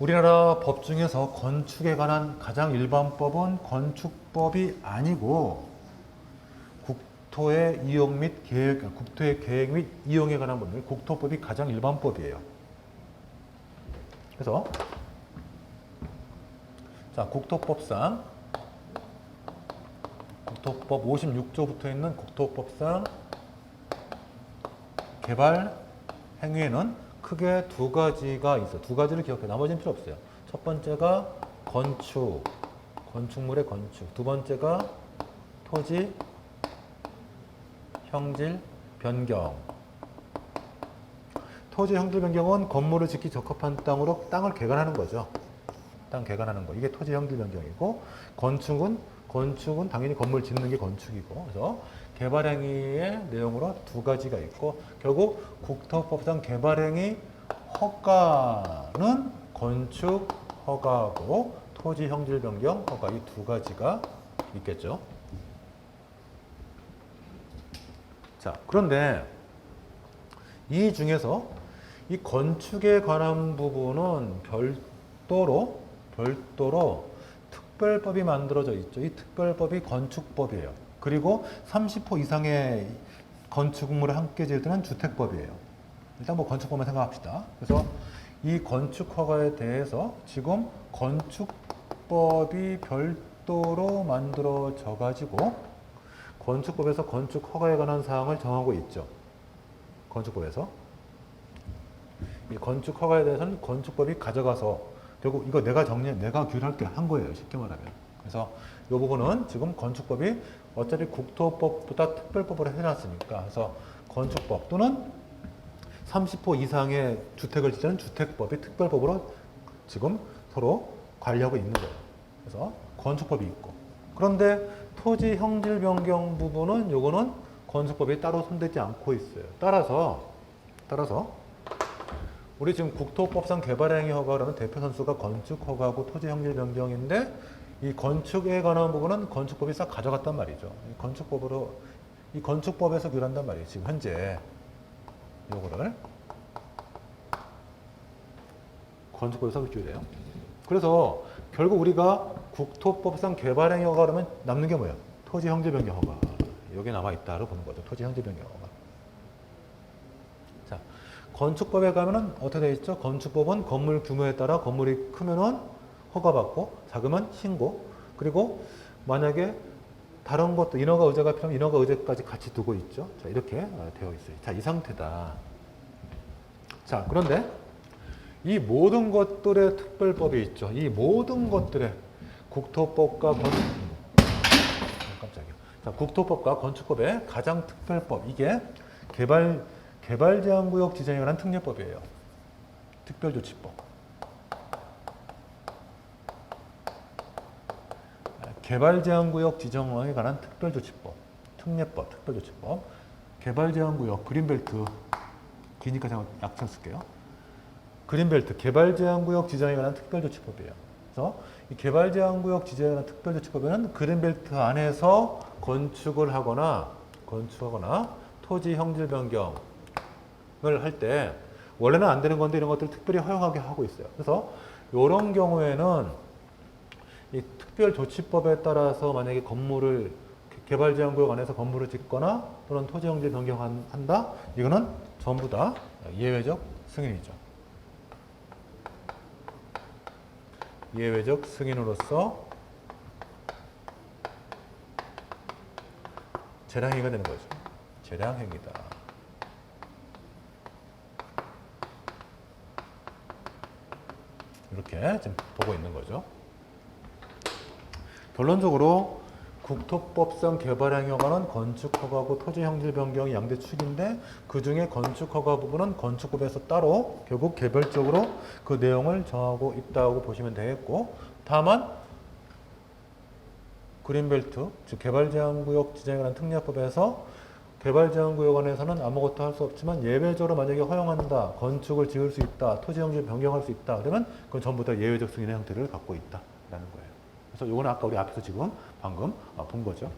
우리나라 법 중에서 건축에 관한 가장 일반법은 건축법이 아니고 국토의 이용 및 계획, 국토의 계획 및 이용에 관한 법률, 국토법이 가장 일반법이에요. 그래서 자 국토법상 국토법 56조부터 있는 국토법상 개발 행위에는 크게 두 가지가 있어. 두 가지를 기억해. 나머지는 필요 없어요. 첫 번째가 건축, 건축물의 건축. 두 번째가 토지, 형질, 변경. 토지 형질 변경은 건물을 짓기 적합한 땅으로 땅을 개간하는 거죠. 땅 개간하는 거. 이게 토지 형질 변경이고 건축은 건축은 당연히 건물 짓는 게 건축이고 그래서 개발 행위의 내용으로 두 가지가 있고 결국 국토법상 개발 행위 허가는 건축 허가고 토지 형질 변경 허가 이 두 가지가 있겠죠. 자, 그런데 이 중에서 이 건축에 관한 부분은 별도로 별도로 특별법이 만들어져 있죠. 이 특별법이 건축법이에요. 그리고 30호 이상의 건축물을 함께 지을 때는 주택법이에요. 일단 뭐 건축법만 생각합시다. 그래서 이 건축 허가에 대해서 지금 건축법이 별도로 만들어져 가지고 건축법에서 건축 허가에 관한 사항을 정하고 있죠. 건축법에서 이 건축 허가에 대해서는 건축법이 가져가서 결국 이거 내가 정리, 내가 규율할게 한 거예요. 쉽게 말하면. 그래서 이 부분은 지금 건축법이 어차피 국토법보다 특별법으로 해놨으니까 그래서 건축법 또는 30호 이상의 주택을 짓는 주택법이 특별법으로 지금 서로 관리하고 있는 거예요. 그래서 건축법이 있고 그런데 토지 형질 변경 부분은 요거는 건축법이 따로 손대지 않고 있어요. 따라서 따라서 우리 지금 국토법상 개발행위 허가라는 대표 선수가 건축 허가고 토지 형질 변경인데 이 건축에 관한 부분은 건축법이 싹 가져갔단 말이죠. 이 건축법으로 이 건축법에서 규율한단 말이에요. 지금 현재 요거를 건축법에서 규율해요. 그래서 결국 우리가 국토법상 개발행위 허가라면 남는 게 뭐예요? 토지 형질 변경 허가. 여기 남아 있다로 보는 거죠. 토지 형질 변경 허가. 자, 건축법에 가면은 어떻게 되어 있죠? 건축법은 건물 규모에 따라 건물이 크면은 허가받고 작으면 신고 그리고 만약에 다른 것도 인허가 의제가 필요하면 인허가 의제까지 같이 두고 있죠. 자, 이렇게 어, 되어 있어요. 자, 이 상태다. 자, 그런데 이 모든 것들의 특별법이 있죠. 이 모든 것들의 국토법과 건 깜짝이야. 자, 국토법과 건축법의 가장 특별법 이게 개발 개발 제한 구역 지정에 관한 특례법이에요. 특별조치법. 개발 제한 구역 지정에 관한 특별조치법. 특례법, 특별조치법. 개발 제한 구역 그린벨트 기니까 제가 약칭 쓸게요. 그린벨트 개발 제한 구역 지정에 관한 특별조치법이에요. 그래서 이 개발 제한 구역 지정에 관한 특별조치법에는 그린벨트 안에서 건축을 하거나 건축하거나 토지 형질 변경을 할 때 원래는 안 되는 건데 이런 것들을 특별히 허용하게 하고 있어요. 그래서 이런 경우에는 이 특별조치법에 따라서 만약에 건물을 개발 제한 구역 안에서 건물을 짓거나 또는 토지 형질 변경한다 이거는 전부 다 예외적 승인이죠. 예외적 승인으로서 재량행위가 되는 거죠. 재량행위다. 이렇게 지금 보고 있는 거죠. 결론적으로 국토법상 개발행위 허가는 건축허가고 토지형질 변경이 양대 축인데 그 중에 건축허가 부분은 건축법에서 따로 결국 개별적으로 그 내용을 정하고 있다고 보시면 되겠고 다만 그린벨트 즉 개발제한구역 관한 특례법에서 개발제한구역 안에서는 아무것도 할 수 없지만 예외적으로 만약에 허용한다 건축을 지을 수 있다 토지형질 변경할 수 있다 그러면 그건 전부 다 예외적 승인의 형태를 갖고 있다라는 거예요. 그래서 이거는 아까 우리 앞에서 지금 방금 본 거죠.